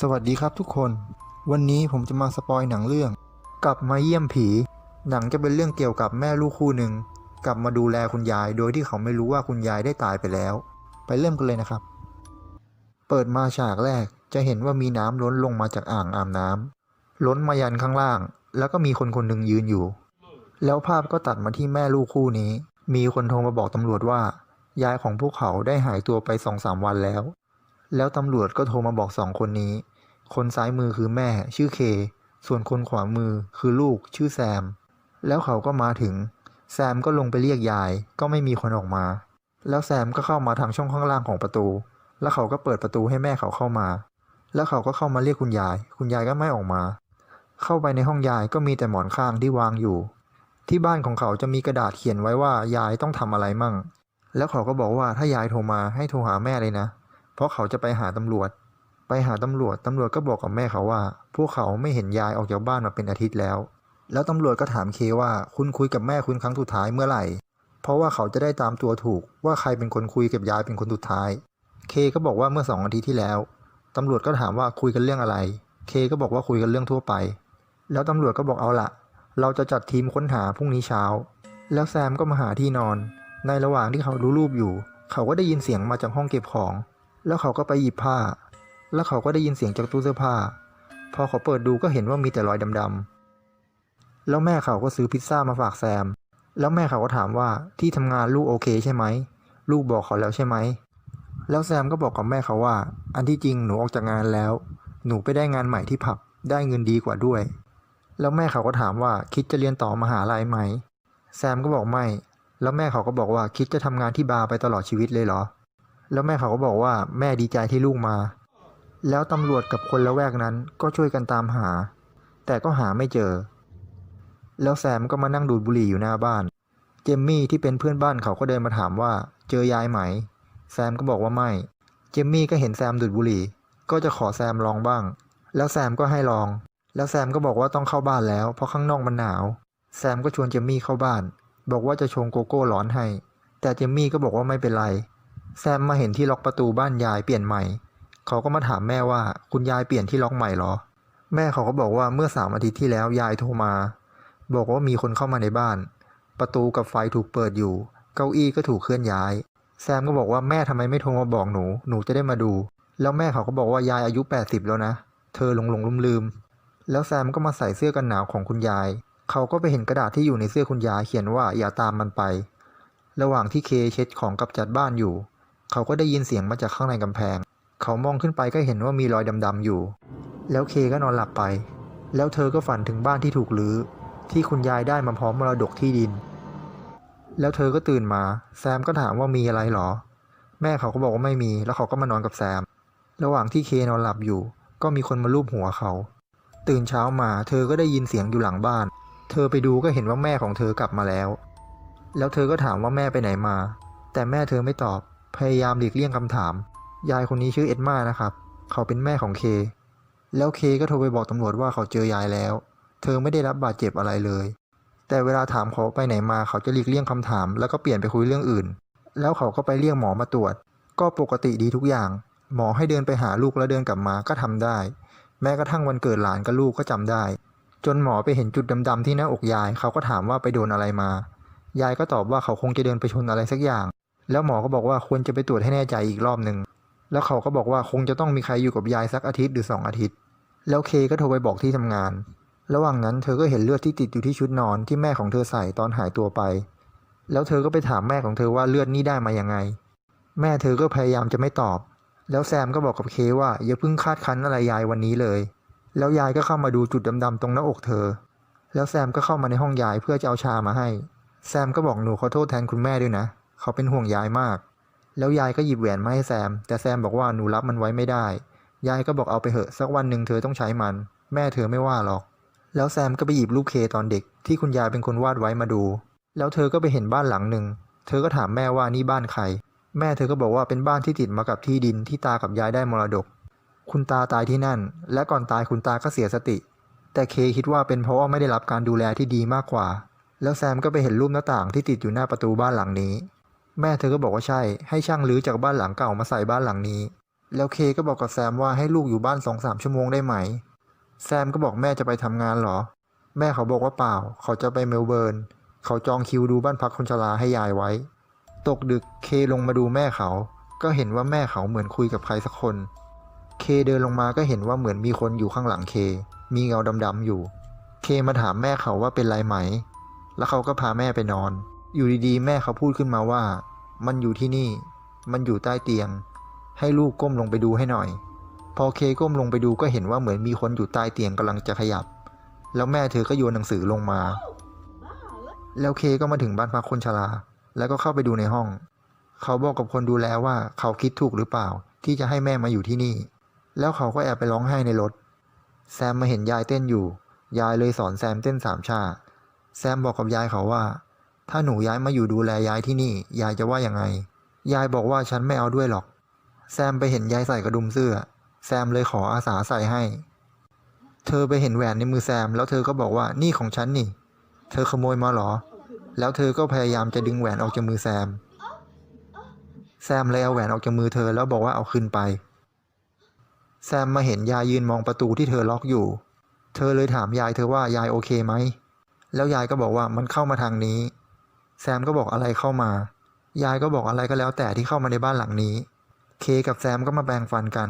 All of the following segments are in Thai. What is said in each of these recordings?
สวัสดีครับทุกคน วันนี้ผมจะมาสปอยหนังเรื่อง กลับมาเยี่ยมผี หนังจะเป็นเรื่องเกี่ยวกับแม่ลูกคู่หนึ่งกลับมาดูแลคุณยาย โดยที่เขาไม่รู้ว่าคุณยายได้ตายไปแล้ว ไปเริ่มกันเลยนะครับ เปิดมาฉากแรกจะเห็นว่ามีน้ำล้นลงมาจากอ่างอาบน้ำล้นมายันข้างล่าง แล้วก็มีคนคนหนึ่งยืนอยู่ แล้วภาพก็ตัดมาที่แม่ลูกคู่นี้ มีคนโทรมาบอกตำรวจว่า ยายของพวกเขาได้หายตัวไปสองสามวันแล้ว แล้วตำรวจก็โทรมาบอกสองคนนี้ คนซ้ายมือคือแม่ชื่อเค ส่วนคนขวามือคือลูกชื่อแซม แล้วเขาก็มาถึง แซมก็ลงไปเรียกยาย ก็ไม่มีคนออกมา แล้วแซมก็เข้ามาทางช่องข้างล่างของประตู แล้วเขาก็เปิดประตูให้แม่เขาเข้ามา แล้วเขาก็เข้ามาเรียกคุณยาย คุณยายก็ไม่ออกมา เข้าไปในห้องยายก็มีแต่หมอนข้างที่วางอยู่ ที่บ้านของเขาจะมีกระดาษเขียนไว้ว่ายายต้องทำอะไรมั่ง แล้วเขาก็บอกว่าถ้ายายโทรมาให้โทรหาแม่เลยนะ เพราะเขาจะไปหาตำรวจ ไปหาตำรวจตำรวจก็บอกกับแม่เขาว่า พวกเขาไม่เห็นยายออกจากบ้านมาเป็นอาทิตย์แล้ว แล้วตำรวจก็ถามเคว่าคุณคุยกับแม่คุณครั้งสุดท้ายเมื่อไหร่ เพราะว่าเขาจะได้ตามตัวถูกว่าใครเป็นคนคุยกับยายเป็นคนสุดท้าย เคก็บอกว่าเมื่อสองอาทิตย์ที่แล้วตำรวจก็ถามว่าคุยกันเรื่องอะไร เคก็บอกว่าคุยกันเรื่องทั่วไป แล้วตำรวจก็บอกเอาละเราจะจัดทีมค้นหาพรุ่งนี้เช้า แล้วแซมก็มาหาที่นอน ในระหว่างที่เขาดูรูปอยู่ เขาก็ได้ยินเสียงมาจากห้องเก็บของ แล้วเขาก็ไปหยิบผ้า แล้วเขาก็ได้ยินเสียงจากตู้เสื้อผ้า พอเขาเปิดดูก็เห็นว่ามีแต่รอยดำๆ แล้วแม่เขาก็ซื้อพิซซ่ามาฝากแซม แล้วแม่เขาก็ถามว่าที่ทำงานลูกโอเคใช่ไหม ลูกบอกเขาแล้วใช่ไหม แล้วแซมก็บอกกับแม่เขาว่า อันที่จริงหนูออกจากงานแล้ว หนูไปได้งานใหม่ที่ผับ ได้เงินดีกว่าด้วย แล้วแม่เขาก็ถามว่าคิดจะเรียนต่อมหาลัยไหม แซมก็บอกไม่ แล้วแม่เขาก็บอกว่าคิดจะทำงานที่บาร์ไปตลอดชีวิตเลยเหรอ แล้วแม่เขาก็บอกว่าแม่ดีใจที่ลูกมา แล้วตำรวจกับคนละแวกนั้นก็ช่วยกันตามหา แต่ก็หาไม่เจอ แล้วแซมก็มานั่งดูดบุหรี่อยู่หน้าบ้าน เจมมี่ที่เป็นเพื่อนบ้านเขาก็เดินมาถามว่าเจอยายไหม แซมก็บอกว่าไม่ เจมมี่ก็เห็นแซมดูดบุหรี่ ก็จะขอแซมลองบ้าง แล้วแซมก็ให้ลอง แล้วแซมก็บอกว่าต้องเข้าบ้านแล้ว เพราะข้างนอกมันหนาว แซมก็ชวนเจมมี่เข้าบ้าน บอกว่าจะชงโกโก้ร้อนให้ แต่เจมมี่ก็บอกว่าไม่เป็นไร แซมมาเห็นที่ล็อกประตูบ้านยายเปลี่ยนใหม่ เขาก็มาถามแม่ว่าคุณยายเปลี่ยนที่ล็อกใหม่เหรอ แม่เขาก็บอกว่าเมื่อสามอาทิตย์ที่แล้วยายโทรมา บอกว่ามีคนเข้ามาในบ้าน ประตูกับไฟถูกเปิดอยู่ เก้าอี้ก็ถูกเคลื่อนย้าย แซมก็บอกว่าแม่ทำไมไม่โทรมาบอกหนู หนูจะได้มาดู แล้วแม่เขาก็บอกว่ายายอายุ 80 แล้วนะ เธอหลงหลงลืมลืมแล้วแซมก็มาใส่เสื้อกันหนาวของคุณยาย เขาก็ไปเห็นกระดาษที่อยู่ในเสื้อคุณยายเขียนว่าอย่าตามมันไป ระหว่างที่เคเช็ดของกับจัดบ้านอยู่ เขาก็ได้ยินเสียงมาจากข้างในกำแพง เขามองขึ้นไปก็เห็นว่ามีรอยดำๆอยู่ แล้วเคก็นอนหลับไป แล้วเธอก็ฝันถึงบ้านที่ถูกรื้อ ที่คุณยายได้มาพร้อมมรดกที่ดิน แล้วเธอก็ตื่นมา แซมก็ถามว่ามีอะไรหรอ แม่เขาก็บอกว่าไม่มี แล้วเขาก็มานอนกับแซม ระหว่างที่เคนอนหลับอยู่ ก็มีคนมาลูบหัวเขา ตื่นเช้ามา เธอก็ได้ยินเสียงอยู่หลังบ้าน เธอไปดูก็เห็นว่าแม่ของเธอกลับมาแล้ว แล้วเธอก็ถามว่าแม่ไปไหนมา แต่แม่เธอไม่ตอบ พยายามหลีกเลี่ยงคำถาม ยายคนนี้ชื่อเอ็ดมานะครับ เขาเป็นแม่ของเค แล้วเคก็โทรไปบอกตำรวจว่าเขาเจอยายแล้ว เธอไม่ได้รับบาดเจ็บอะไรเลย แต่เวลาถามเขาไปไหนมาเขาจะหลีกเลี่ยงคำถาม แล้วก็เปลี่ยนไปคุยเรื่องอื่น แล้วเขาก็ไปเรียกหมอมาตรวจ ก็ปกติดีทุกอย่าง หมอให้เดินไปหาลูกแล้วเดินกลับมาก็ทำได้ แม้กระทั่งวันเกิดหลานกับลูกก็จำได้ จนหมอไปเห็นจุดดำๆที่หน้าอกยาย เขาก็ถามว่าไปโดนอะไรมา ยายก็ตอบว่าเขาคงจะเดินไปชนอะไรสักอย่าง แล้วหมอก็บอกว่าควรจะไปตรวจให้แน่ใจอีกรอบหนึ่ง แล้วเขาก็บอกว่าคงจะต้องมีใครอยู่กับยายสักอาทิตย์หรือสองอาทิตย์ แล้วเคก็โทรไปบอกที่ทำงาน ระหว่างนั้นเธอก็เห็นเลือดที่ติดอยู่ที่ชุดนอนที่แม่ของเธอใส่ตอนหายตัวไป แล้วเธอก็ไปถามแม่ของเธอว่าเลือดนี่ได้มายังไง แม่เธอก็พยายามจะไม่ตอบ แล้วแซมก็บอกกับเคว่าอย่าเพิ่งคาดคั้นอะไรยายวันนี้เลย แล้วยายก็เข้ามาดูจุดดำๆตรงหน้าอกเธอ แล้วแซมก็เข้ามาในห้องยายเพื่อจะเอาชามาให้ แซมก็บอกหนูขอโทษแทนคุณแม่ด้วยนะ เขาเป็นห่วงยายมาก แล้วยายก็หยิบแหวนมาให้แซม แต่แซมบอกว่าหนูรับมันไว้ไม่ได้ ยายก็บอกเอาไปเหอะสักวันหนึ่งเธอต้องใช้มัน แม่เธอไม่ว่าหรอก แล้วแซมก็ไปหยิบรูปเคตอนเด็ก ที่คุณยายเป็นคนวาดไว้มาดู แล้วเธอก็ไปเห็นบ้านหลังหนึ่ง เธอก็ถามแม่ว่านี่บ้านใคร แม่เธอก็บอกว่าเป็นบ้านที่ติดมากับที่ดินที่ตากับยายได้มรดก คุณตาตายที่นั่น และก่อนตายคุณตาก็เสียสติ แต่เคคิดว่าเป็นเพราะว่าไม่ได้รับการดูแลที่ดีมากกว่า แล้วแซมก็ไปเห็นรูปหน้าต่างที่ติดอยู่หน้าประตูบ้านหลังนี้ แม่เธอก็บอกว่าใช่ ให้ช่างรื้อจากบ้านหลังเก่ามาใส่บ้านหลังนี้ แล้วเคก็บอกกับแซมว่าให้ลูกอยู่บ้านสองสามชั่วโมงได้ไหม แซมก็บอกแม่จะไปทำงานเหรอ แม่เขาบอกว่าเปล่า เขาจะไปเมลเบิร์น เขาจองคิวดูบ้านพักคนชราให้ยายไว้ ตกดึกเคลงมาดูแม่เขา ก็เห็นว่าแม่เขาเหมือนคุยกับใครสักคน เคเดินลงมาก็เห็นว่าเหมือนมีคนอยู่ข้างหลังเค มีเงาดำๆอยู่ เคมาถามแม่เขาว่าเป็นไรไหม แล้วเขาก็พาแม่ไปนอน อยู่ดีๆ แม่เขาพูดขึ้นมาว่า มันอยู่ที่นี่ มันอยู่ใต้เตียง ให้ลูกก้มลงไปดูให้หน่อย พอเคก้มลงไปดูก็เห็นว่าเหมือนมีคนอยู่ใต้เตียงกำลังจะขยับ แล้วแม่เธอก็โยนหนังสือลงมา แล้วเคก็มาถึงบ้านพักคนชรา แล้วก็เข้าไปดูในห้อง เขาบอกกับคนดูแลว่าเขาคิดถูกหรือเปล่าที่จะให้แม่มาอยู่ที่นี่ แล้วเขาก็แอบไปร้องไห้ในรถ แซมมาเห็นยายเต้นอยู่ ยายเลยสอนแซมเต้นสามชา แซมบอกกับยายเขาว่า ถ้าหนูย้ายมาอยู่ดูแลยายที่นี่ ยายจะว่ายังไง ยายบอกว่าฉันไม่เอาด้วยหรอก แซมไปเห็นยายใส่กระดุมเสื้อ แซมเลยขออาสาใส่ให้ เธอไปเห็นแหวนในมือแซม แล้วเธอก็บอกว่านี่ของฉันนี่ เธอขโมยมาหรอ แล้วเธอก็พยายามจะดึงแหวนออกจากมือแซม แซมเลยเอาแหวนออกจากมือเธอแล้วบอกว่าเอาคืนไป แซมมาเห็นยายยืนมองประตูที่เธอล็อกอยู่ เธอเลยถามยายเธอว่ายายโอเคไหม แล้วยายก็บอกว่ามันเข้ามาทางนี้ แซมก็บอกอะไรเข้ามา ยายก็บอกอะไรก็แล้วแต่ที่เข้ามาในบ้านหลังนี้ เคกับแซมก็มาแบ่งฟันกัน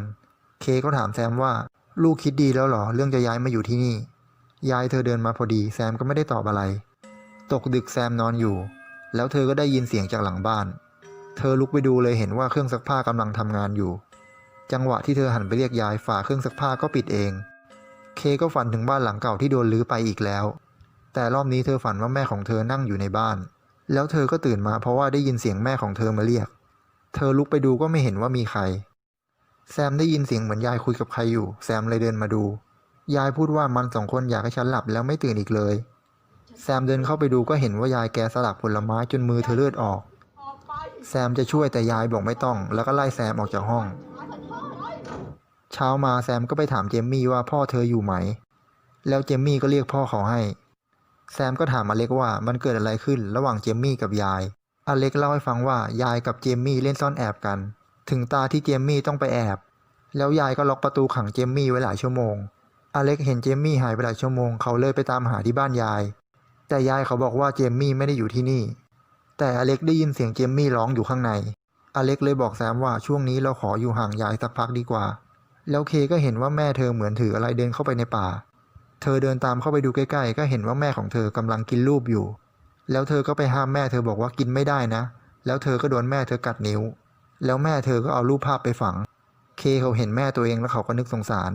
เคก็ถามแซมว่าลูกคิดดีแล้วหรอเรื่องจะย้ายมาอยู่ที่นี่ ยายเธอเดินมาพอดีแซมก็ไม่ได้ตอบอะไร ตกดึกแซมนอนอยู่ แล้วเธอก็ได้ยินเสียงจากหลังบ้าน เธอลุกไปดูเลยเห็นว่าเครื่องซักผ้ากำลังทำงานอยู่ จังหวะที่เธอหันไปเรียกยายฝาเครื่องซักผ้าก็ปิดเอง เคก็ฝันถึงบ้านหลังเก่าที่โดนรื้อไปอีกแล้ว แต่รอบนี้เธอฝันว่าแม่ของเธอนั่งอยู่ในบ้าน แล้วเธอก็ตื่นมาเพราะว่าได้ยินเสียงแม่ของเธอมาเรียก เธอลุกไปดูก็ไม่เห็นว่ามีใคร แซมได้ยินเสียงเหมือนยายคุยกับใครอยู่ แซมเลยเดินมาดู ยายพูดว่ามันสองคนอยากให้ฉันหลับแล้วไม่ตื่นอีกเลย แซมเดินเข้าไปดูก็เห็นว่ายายแกสลักผลไม้จนมือเธอเลือดออก แซมจะช่วยแต่ยายบอกไม่ต้อง แล้วก็ไล่แซมออกจากห้อง เช้ามาแซมก็ไปถามเจมมี่ว่าพ่อเธออยู่ไหม แล้วเจมมี่ก็เรียกพ่อเขาให้ แซมก็ถามอเล็กว่ามันเกิดอะไรขึ้นระหว่างเจมมี่กับยาย อเล็กเล่าให้ฟังว่ายายกับเจมมี่เล่นซ่อนแอบกัน ถึงตาที่เจมมี่ต้องไปแอบ แล้วยายก็ล็อกประตูขังเจมมี่ไว้หลายชั่วโมง อเล็กเห็นเจมมี่หายไปหลายชั่วโมงเขาเลยไปตามหาที่บ้านยาย แต่ยายเขาบอกว่าเจมมี่ไม่ได้อยู่ที่นี่ แต่อเล็กได้ยินเสียงเจมมี่ร้องอยู่ข้างใน อเล็กเลยบอกแซมว่าช่วงนี้เราขออยู่ห่างยายสักพักดีกว่า แล้วเคก็เห็นว่าแม่เธอเหมือนถืออะไรเดินเข้าไปในป่า เธอเดินตามเข้าไปดูใกล้ๆ ก็เห็นว่าแม่ของเธอกำลังกินรูปอยู่ แล้วเธอก็ไปห้ามแม่เธอบอกว่ากินไม่ได้นะ แล้วเธอก็โดนแม่เธอกัดนิ้ว แล้วแม่เธอก็เอารูปภาพไปฝัง เคเขาเห็นแม่ตัวเองแล้วเขาก็นึกสงสาร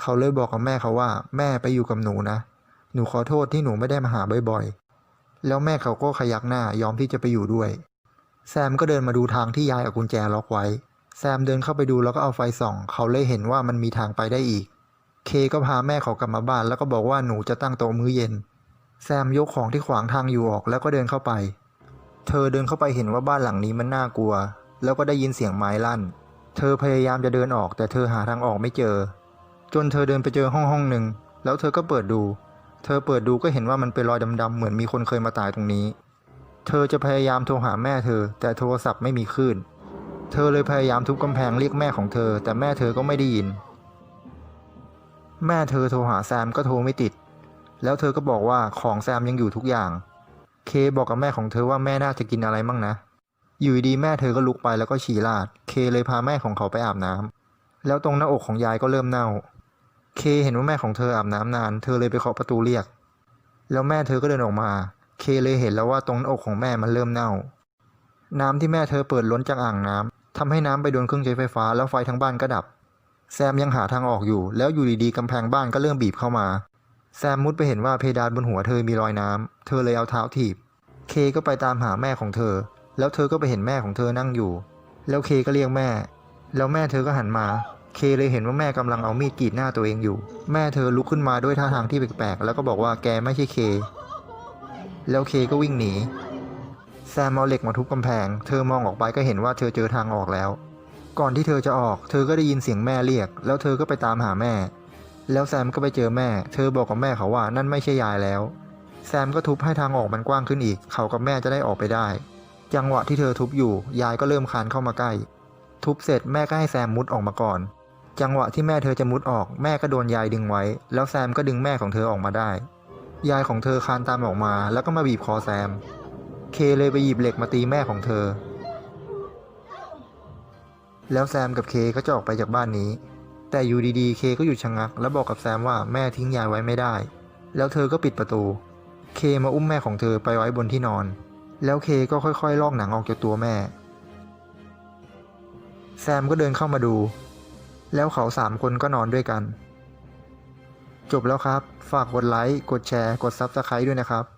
เขาเลยบอกกับแม่เขาว่า แม่ไปอยู่กับหนูนะ หนูขอโทษที่หนูไม่ได้มาหาบ่อยๆ แล้วแม่เขาก็ขยักหน้ายอมที่จะไปอยู่ด้วย แซมก็เดินมาดูทางที่ยายเอากุญแจล็อกไว้ แซมเดินเข้าไปดูแล้วก็เอาไฟส่อง เขาเลยเห็นว่ามันมีทางไปได้อีก เคก็พาแม่เขากลับมาบ้าน แล้วก็บอกว่าหนูจะตั้งโต๊ะมื้อเย็น แซมยกของที่ขวางทางอยู่ออกแล้วก็เดินเข้าไป เธอเดินเข้าไปเห็นว่าบ้านหลังนี้มันน่ากลัว แล้วก็ได้ยินเสียงไม้ลั่น เธอพยายามจะเดินออก แต่เธอหาทางออกไม่เจอ จนเธอเดินไปเจอห้องห้องหนึ่งแล้วเธอก็เปิดดู เธอเปิดดูก็เห็นว่ามันเป็นรอยดำๆเหมือนมีคนเคยมาตายตรงนี้ เธอจะพยายามโทรหาแม่เธอ แต่โทรศัพท์ไม่มีคลื่น เธอเลยพยายามทุบกำแพงเรียกแม่ของเธอ แต่แม่เธอก็ไม่ได้ยิน แม่เธอโทรหาแซมก็โทรไม่ติด แล้วเธอก็บอกว่าของแซมยังอยู่ทุกอย่าง เคบอกกับแม่ของเธอว่าแม่น่าจะกินอะไรมั่งนะ อยู่ดีแม่เธอก็ลุกไปแล้วก็ฉี่ราด เคเลยพาแม่ของเขาไปอาบน้ำแล้วตรงหน้าอกของยายก็เริ่มเน่า เคเห็นว่าแม่ของเธออาบน้ำนาน เธอเลยไปเคาะประตูเรียก แล้วแม่เธอก็เดินออกมา เคเลยเห็นแล้วว่าตรงหน้าอกของแม่มันเริ่มเน่า น้ำที่แม่เธอเปิดล้นจากอ่างน้ำ ทำให้น้ำไปโดนเครื่องใช้ไฟฟ้าแล้วไฟทั้งบ้านก็ดับ แซมยังหาทางออกอยู่ แล้วอยู่ดีๆกำแพงบ้านก็เริ่มบีบเข้ามา แซมมุดไปเห็นว่าเพดานบนหัวเธอมีรอยน้ำเธอเลยเอาเท้าถีบ เคก็ไปตามหาแม่ของเธอ แล้วเธอก็ไปเห็นแม่ของเธอนั่งอยู่ แล้วเคก็เรียกแม่ แล้วแม่เธอก็หันมา เคเลยเห็นว่าแม่กำลังเอามีดกรีดหน้าตัวเองอยู่ แม่เธอลุกขึ้นมาด้วยท่าทางที่แปลกๆแล้วก็บอกว่าแกไม่ใช่เค แล้วเคก็วิ่งหนี แซมเอาเหล็กมาทุบกำแพง เธอมองออกไปก็เห็นว่าเธอเจอทางออกแล้ว ก่อนที่เธอจะออก เธอก็ได้ยินเสียงแม่เรียก แล้วเธอก็ไปตามหาแม่ แล้วแซมก็ไปเจอแม่ เธอบอกกับแม่เขาว่านั่นไม่ใช่ยายแล้ว แซมก็ทุบให้ทางออกมันกว้างขึ้นอีก เขากับแม่จะได้ออกไปได้ จังหวะที่เธอทุบอยู่ ยายก็เริ่มคานเข้ามาใกล้ ทุบเสร็จแม่ก็ให้แซมมุดออกมาก่อน จังหวะที่แม่เธอจะมุดออก แม่ก็โดนยายดึงไว้ แล้วแซมก็ดึงแม่ของเธอออกมาได้ ยายของเธอคานตามออกมา แล้วก็มาบีบคอแซม เคเลยไปหยิบเหล็กมาตีแม่ของเธอ แล้วแซมกับเคก็จะออกไปจากบ้านนี้ แต่อยู่ดีๆ เคก็หยุดชะงัก แล้วบอกกับแซมว่าแม่ทิ้งยายไว้ไม่ได้ แล้วเธอก็ปิดประตู เคมาอุ้มแม่ของเธอไปไว้บนที่นอน แล้วเคก็ค่อยๆ ลอกหนังออกจากตัวแม่ แซมก็เดินเข้ามาดู แล้วเขาสามคนก็นอนด้วยกัน จบแล้วครับ ฝากกดไลค์ กดแชร์ กด Subscribe ด้วยนะครับ